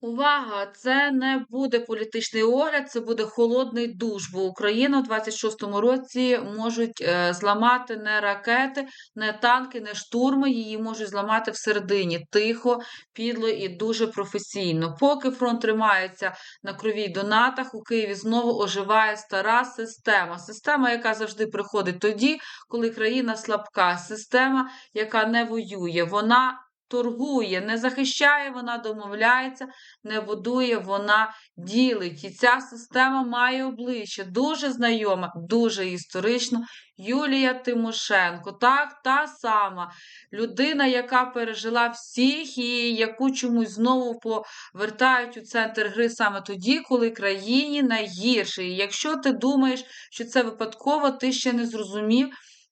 Увага! Це не буде політичний огляд, це буде холодний душ, бо Україну в 26-му році можуть е, зламати не ракети, не танки, не штурми. Її можуть зламати всередині тихо, підло і дуже професійно. Поки фронт тримається на кровій донатах, у Києві знову оживає стара система. Система, яка завжди приходить тоді, коли країна слабка. Система, яка не воює. Вона торгує, не захищає, вона домовляється, не будує, вона ділить. І ця система має обличчя дуже знайома, дуже історично. Юлія Тимошенко, так, та сама людина, яка пережила всіх і яку чомусь знову повертають у центр гри саме тоді, коли країні найгірше. І якщо ти думаєш, що це випадково, ти ще не зрозумів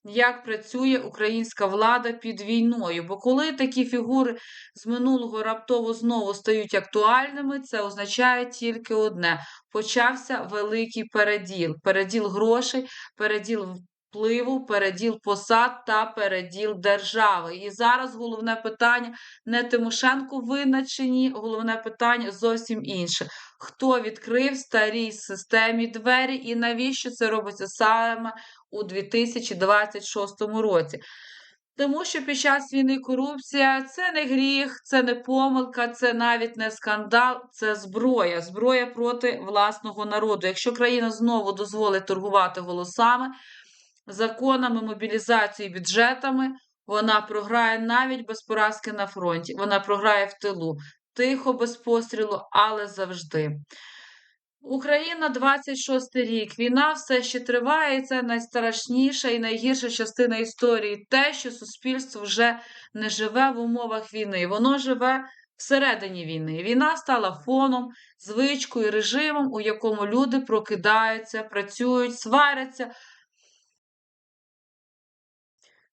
як працює українська влада під війною. Бо коли такі фігури з минулого раптово знову стають актуальними, це означає тільки одне: почався великий переділ, переділ грошей, переділ впливу, переділ посад та переділ держави. І зараз головне питання не Тимошенко винна чи ні, головне питання зовсім інше. Хто відкрив старій системі двері і навіщо це робиться саме у 2026 році? Тому що під час війни корупція це не гріх, це не помилка, це навіть не скандал, це зброя, зброя проти власного народу. Якщо країна знову дозволить торгувати голосами, законами, мобілізацією, бюджетами, вона програє навіть без поразки на фронті. Вона програє в тилу. Тихо, без пострілу, але завжди. Україна 26 рік. Війна все ще триває, і це найстрашніша і найгірша частина історії. Те, що суспільство вже не живе в умовах війни. Воно живе всередині війни. Війна стала фоном, звичкою, режимом, у якому люди прокидаються, працюють, сваряться,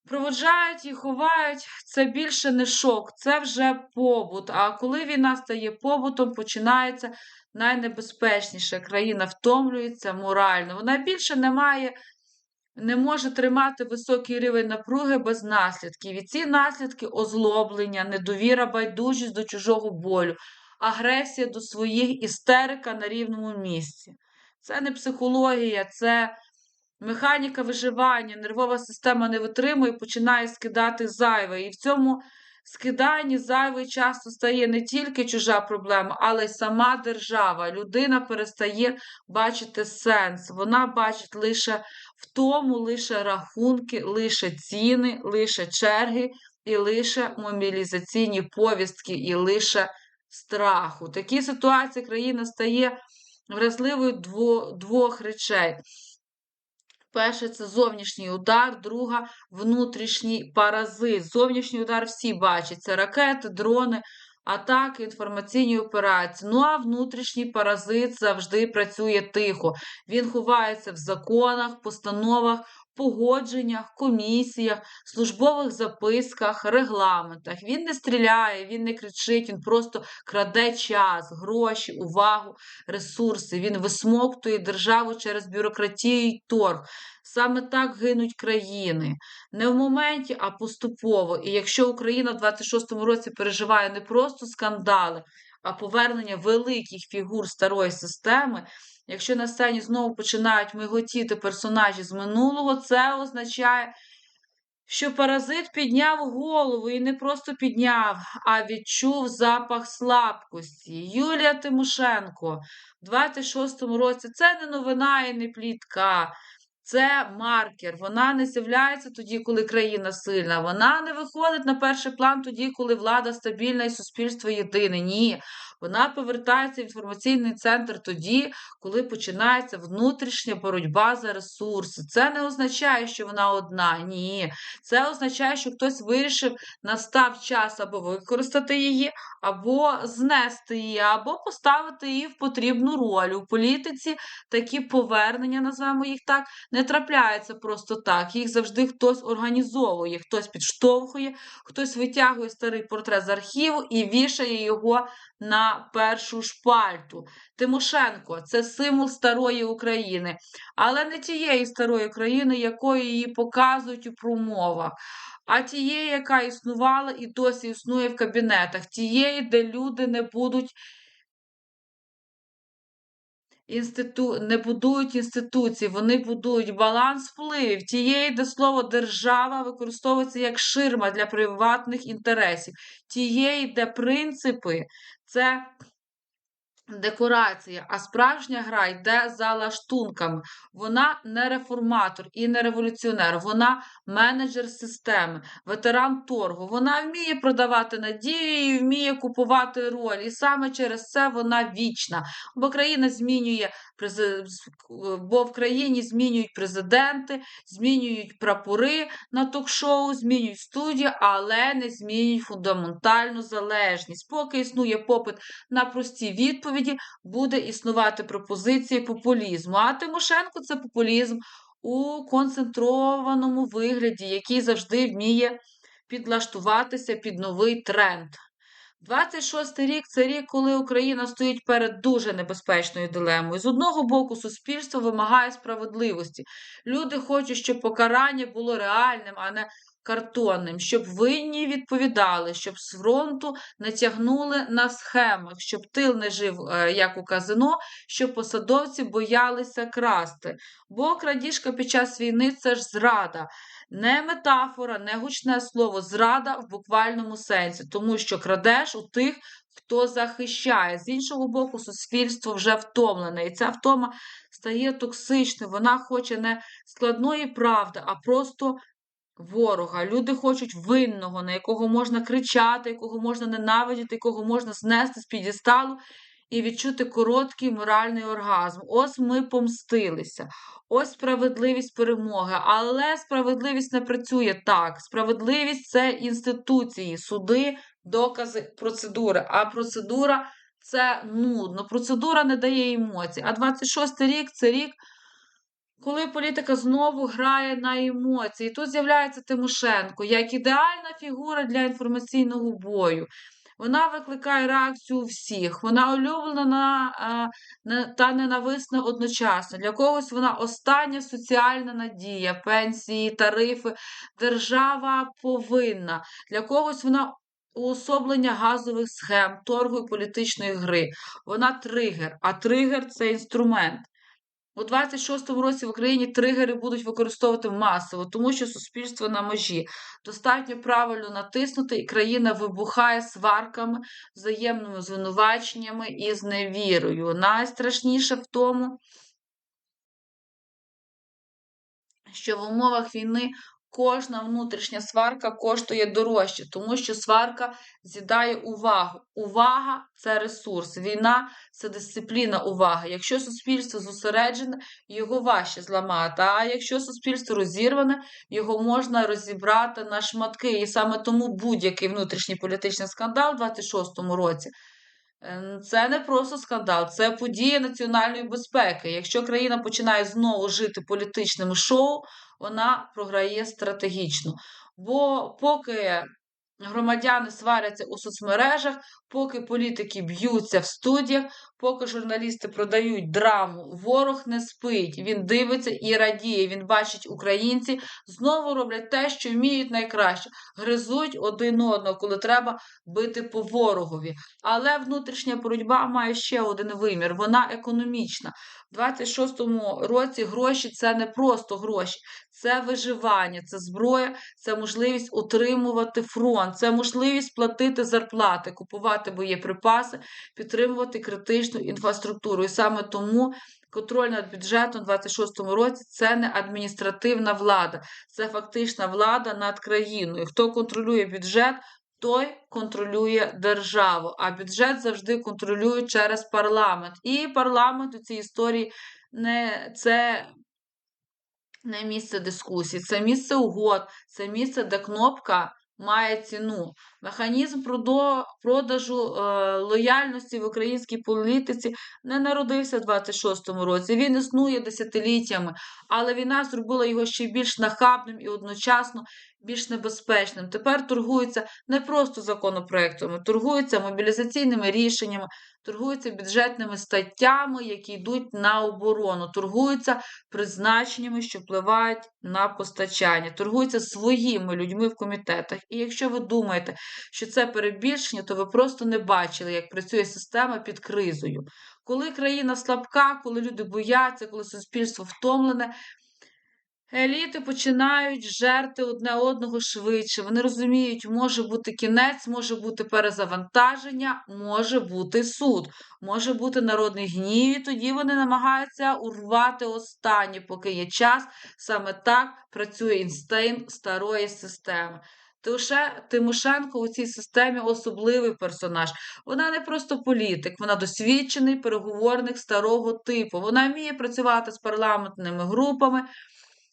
Проводжають і ховають це більше не шок, це вже побут. А коли війна стає побутом, починається найнебезпечніше. Країна втомлюється морально. Вона більше не має, не може тримати високий рівень напруги без наслідків. І ці наслідки озлоблення, недовіра, байдужість до чужого болю, агресія до своїх істерика на рівному місці. Це не психологія, це Механіка виживання, нервова система не витримує, починає скидати зайве. І в цьому скиданні зайвий часто стає не тільки чужа проблема, але й сама держава. Людина перестає бачити сенс. Вона бачить лише в тому, лише рахунки, лише ціни, лише черги, і лише мобілізаційні повістки, і лише страху. В такій ситуації країна стає вразливою двох речей. Перше це зовнішній удар, друга внутрішній паразит. Зовнішній удар всі бачать: це ракети, дрони, атаки, інформаційні операції. Ну а внутрішній паразит завжди працює тихо. Він ховається в законах, постановах, погодженнях, комісіях, службових записках, регламентах. Він не стріляє, він не кричить, він просто краде час, гроші, увагу, ресурси. Він висмоктує державу через бюрократію і торг. Саме так гинуть країни. Не в моменті, а поступово. І якщо Україна в 26-му році переживає не просто скандали, а повернення великих фігур старої системи. Якщо на сцені знову починають миготіти персонажі з минулого, це означає, що паразит підняв голову і не просто підняв, а відчув запах слабкості. Юлія Тимошенко в 26-му році це не новина і не плітка. Це маркер. Вона не з'являється тоді, коли країна сильна. Вона не виходить на перший план тоді, коли влада стабільна і суспільство єдине. Ні. Вона повертається в інформаційний центр тоді, коли починається внутрішня боротьба за ресурси. Це не означає, що вона одна. Ні. Це означає, що хтось вирішив, настав час або використати її, або знести її, або поставити її в потрібну роль. У політиці такі повернення, називаємо їх так, не трапляються просто так. Їх завжди хтось організовує, хтось підштовхує, хтось витягує старий портрет з архіву і вішає його на першу шпальту. Тимошенко це символ старої України, але не тієї старої країни, якою її показують у промовах, а тієї, яка існувала і досі існує в кабінетах, тієї, де люди не будуть інститу... не будують інституції, вони будують баланс впливів. Тієї, де слово держава використовується як ширма для приватних інтересів, тієї, де принципи це декорація, а справжня гра йде за лаштунками. Вона не реформатор і не революціонер, вона менеджер системи, ветеран торгу. Вона вміє продавати надію і вміє купувати роль. І саме через це вона вічна. Бо країна змінює бо в країні змінюють президенти, змінюють прапори на ток-шоу, змінюють студії, але не змінюють фундаментальну залежність. Поки існує попит на прості відповіді, буде існувати пропозиція популізму. А Тимошенко це популізм у концентрованому вигляді, який завжди вміє підлаштуватися під новий тренд. 26 рік це рік, коли Україна стоїть перед дуже небезпечною дилемою. З одного боку, суспільство вимагає справедливості. Люди хочуть, щоб покарання було реальним, а не картонним, щоб винні відповідали, щоб з фронту не тягнули на схемах, щоб тил не жив, е, як у казино, щоб посадовці боялися красти. Бо крадіжка під час війни це ж зрада. Не метафора, не гучне слово, зрада в буквальному сенсі, тому що крадеш у тих, хто захищає. З іншого боку, суспільство вже втомлене, і ця втома стає токсичною. Вона хоче не складної правди, а просто ворога. Люди хочуть винного, на якого можна кричати, якого можна ненавидіти, якого можна знести з підісталу і відчути короткий моральний оргазм. Ось ми помстилися. Ось справедливість перемоги. Але справедливість не працює так. Справедливість це інституції, суди, докази, процедури. А процедура це нудно. Процедура не дає емоцій. А 26 рік це рік. Коли політика знову грає на емоції, тут з'являється Тимошенко як ідеальна фігура для інформаційного бою. Вона викликає реакцію всіх. Вона улюблена та ненависна одночасно. Для когось вона остання соціальна надія, пенсії, тарифи. Держава повинна. Для когось вона уособлення газових схем, торгу і політичної гри. Вона тригер, а тригер це інструмент. У 26-му році в Україні тригери будуть використовувати масово, тому що суспільство на межі. Достатньо правильно натиснути, і країна вибухає сварками, взаємними звинуваченнями і зневірою. Найстрашніше в тому, що в умовах війни кожна внутрішня сварка коштує дорожче, тому що сварка з'їдає увагу. Увага це ресурс. Війна це дисципліна уваги. Якщо суспільство зосереджене, його важче зламати. А якщо суспільство розірване, його можна розібрати на шматки. І саме тому будь-який внутрішній політичний скандал у 26-му році. е, Це не просто скандал, це подія національної безпеки. Якщо країна починає знову жити політичним шоу, вона програє стратегічно. Бо поки громадяни сваряться у соцмережах, поки політики б'ються в студіях, поки журналісти продають драму, ворог не спить, він дивиться і радіє. Він бачить українці знову роблять те, що вміють найкраще. Гризуть один одного, коли треба бити по ворогові. Але внутрішня боротьба має ще один вимір. Вона економічна. У 26-му році гроші це не просто гроші, це виживання, це зброя, це можливість утримувати фронт, це можливість платити зарплати, купувати боєприпаси, підтримувати критичну інфраструктуру. І саме тому контроль над бюджетом у 26-му році це не адміністративна влада, це фактична влада над країною. Хто контролює бюджет? Той контролює державу, а бюджет завжди контролюють через парламент. І парламент у цій історії не це не місце дискусій, це місце угод, це місце, де кнопка має ціну. Механізм продажу е, лояльності в українській політиці не народився в 26-му році. Він існує десятиліттями, але війна зробила його ще більш нахабним і одночасно більш небезпечним. Тепер торгуються не просто законопроектами, торгуються мобілізаційними рішеннями, торгуються бюджетними статтями, які йдуть на оборону, торгуються призначеннями, що впливають на постачання, торгуються своїми людьми в комітетах. І якщо ви думаєте, що це перебільшення, то ви просто не бачили, як працює система під кризою. Коли країна слабка, коли люди бояться, коли суспільство втомлене, еліти починають жерти одне одного швидше. Вони розуміють, може бути кінець, може бути перезавантаження, може бути суд, може бути народний гнів, і тоді вони намагаються урвати останнє, поки є час. Саме так працює інстинкт старої системи. Тимошенко у цій системі особливий персонаж. Вона не просто політик, вона досвідчений переговорник старого типу. Вона вміє працювати з парламентними групами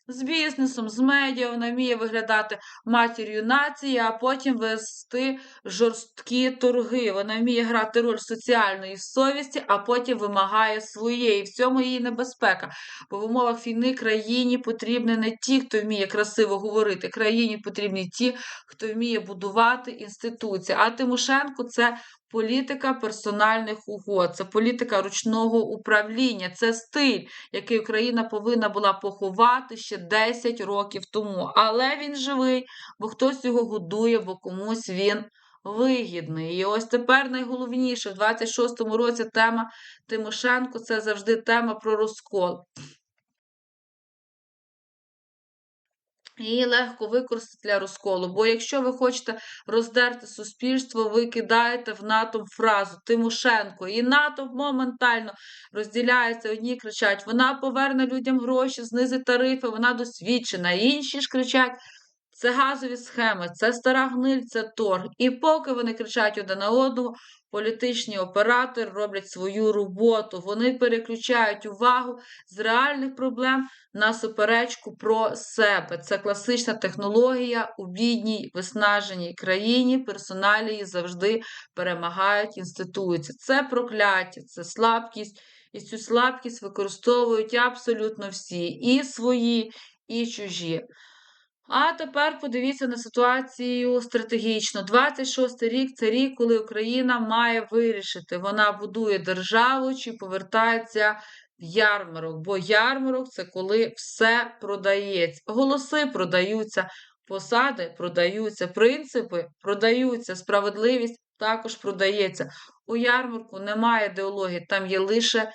з бізнесом, з медіа, вона вміє виглядати матір'ю нації, а потім вести жорсткі торги. Вона вміє грати роль соціальної совісті, а потім вимагає своєї. В цьому її небезпека. Бо в умовах війни країні потрібні не ті, хто вміє красиво говорити. Країні потрібні ті, хто вміє будувати інституції. А Тимошенко це політика персональних угод, це політика ручного управління, це стиль, який Україна повинна була поховати ще 10 років тому. Але він живий, бо хтось його годує, бо комусь він. Вигідний. І ось тепер найголовніше в 26-му році тема Тимошенко це завжди тема про розкол. Її легко використати для розколу. Бо якщо ви хочете роздерти суспільство, ви кидаєте в натовп фразу Тимошенко. І натовп моментально розділяється. Одні кричать: вона поверне людям гроші, знизить тарифи, вона досвідчена. Інші ж кричать. Це газові схеми, це стара гниль, це торг. І поки вони кричать один на одного, політичні оператори роблять свою роботу. Вони переключають увагу з реальних проблем на суперечку про себе. Це класична технологія у бідній, виснаженій країні. Персоналії завжди перемагають, інституції. Це прокляття, це слабкість. І цю слабкість використовують абсолютно всі, і свої, і чужі. А тепер подивіться на ситуацію стратегічно. 26 рік це рік, коли Україна має вирішити, вона будує державу чи повертається в ярмарок. Бо ярмарок це коли все продається. Голоси продаються, посади продаються, принципи продаються, справедливість також продається. У ярмарку немає ідеології, там є лише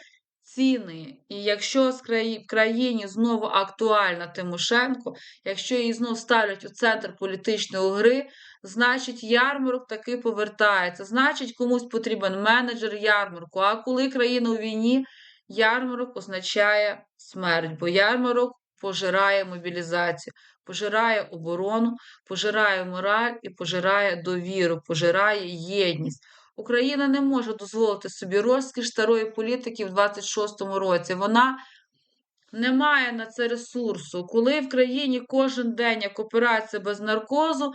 ціни. І якщо в країні знову актуальна Тимошенко, якщо її знову ставлять у центр політичної гри, значить ярмарок таки повертається. Значить, комусь потрібен менеджер ярмарку. А коли країна у війні, ярмарок означає смерть, бо ярмарок пожирає мобілізацію, пожирає оборону, пожирає мораль і пожирає довіру, пожирає єдність. Україна не може дозволити собі розкіш старої політики в 26-му році. Вона не має на це ресурсу. Коли в країні кожен день як операція без наркозу,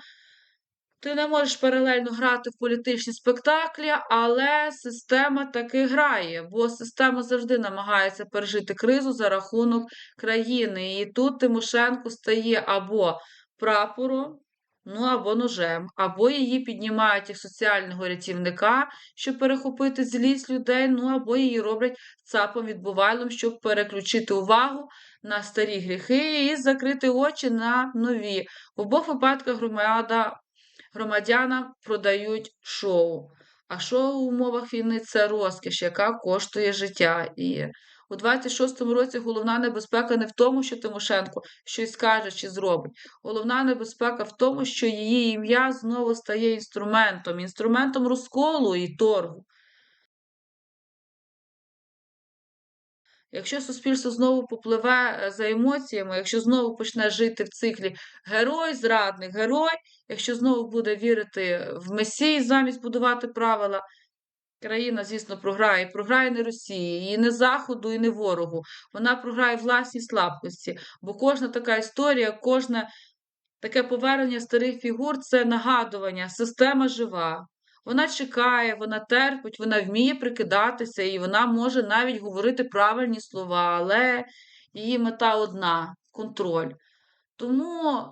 ти не можеш паралельно грати в політичні спектаклі, але система таки грає, бо система завжди намагається пережити кризу за рахунок країни. І тут Тимошенко стає або прапором ну або ножем, або її піднімають як соціального рятівника, щоб перехопити злість людей, ну або її роблять цапом відбувайлом, щоб переключити увагу на старі гріхи і закрити очі на нові. В обох випадках громада, громадянам продають шоу. А шоу в умовах війни це розкіш, яка коштує життя. І у 26-му році головна небезпека не в тому, що Тимошенко щось скаже чи зробить. Головна небезпека в тому, що її ім'я знову стає інструментом, інструментом розколу і торгу. Якщо суспільство знову попливе е, за емоціями, якщо знову почне жити в циклі герой, зрадник, герой, якщо знову буде вірити в Месії замість будувати правила, Країна, звісно, програє. Програє не Росії, і не Заходу, і не ворогу. Вона програє власній слабкості. Бо кожна така історія, кожне таке повернення старих фігур це нагадування, система жива. Вона чекає, вона терпить, вона вміє прикидатися, і вона може навіть говорити правильні слова, але її мета одна контроль. Тому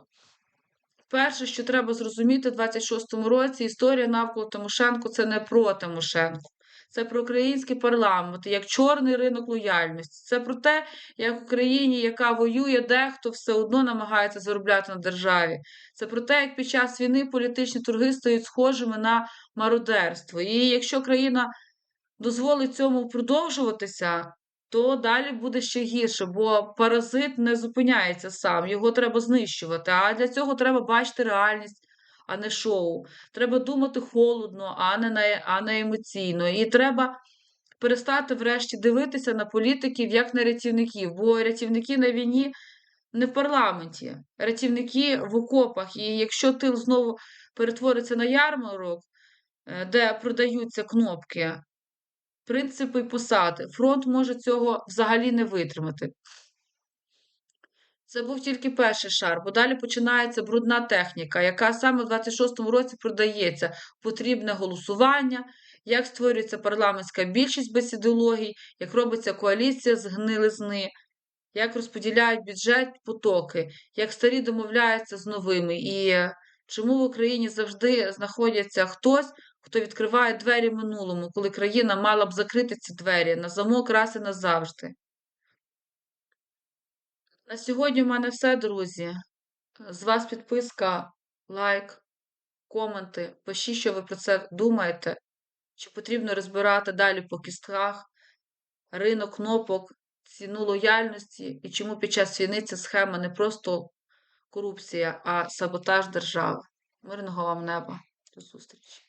Перше, що треба зрозуміти в 26-му році, історія навколо Тимошенко це не про Тимошенко. Це про український парламент, як чорний ринок лояльності. Це про те, як в Україні, яка воює, дехто все одно намагається заробляти на державі. Це про те, як під час війни політичні торги стають схожими на мародерство. І якщо країна дозволить цьому продовжуватися, то далі буде ще гірше, бо паразит не зупиняється сам, його треба знищувати. А для цього треба бачити реальність, а не шоу. Треба думати холодно, а не, на, а не емоційно. І треба перестати врешті дивитися на політиків як на рятівників, бо рятівники на війні не в парламенті, рятівники в окопах. І якщо тил знову перетвориться на ярмарок, е, де продаються кнопки, принципи посади. Фронт може цього взагалі не витримати. Це був тільки перший шар, бо далі починається брудна техніка, яка саме в 26-му році продається. Потрібне голосування, як створюється парламентська більшість без ідеологій, як робиться коаліція з гнилизни, як розподіляють бюджет потоки, як старі домовляються з новими. І чому в Україні завжди знаходиться хтось, хто відкриває двері минулому, коли країна мала б закрити ці двері на замок раз і назавжди. На сьогодні в мене все, друзі. З вас підписка, лайк, коменти. Пишіть, що ви про це думаєте. Чи потрібно розбирати далі по кістках ринок кнопок, ціну лояльності і чому під час війни ця схема не просто корупція, а саботаж держави. Мирного вам неба. До зустрічі!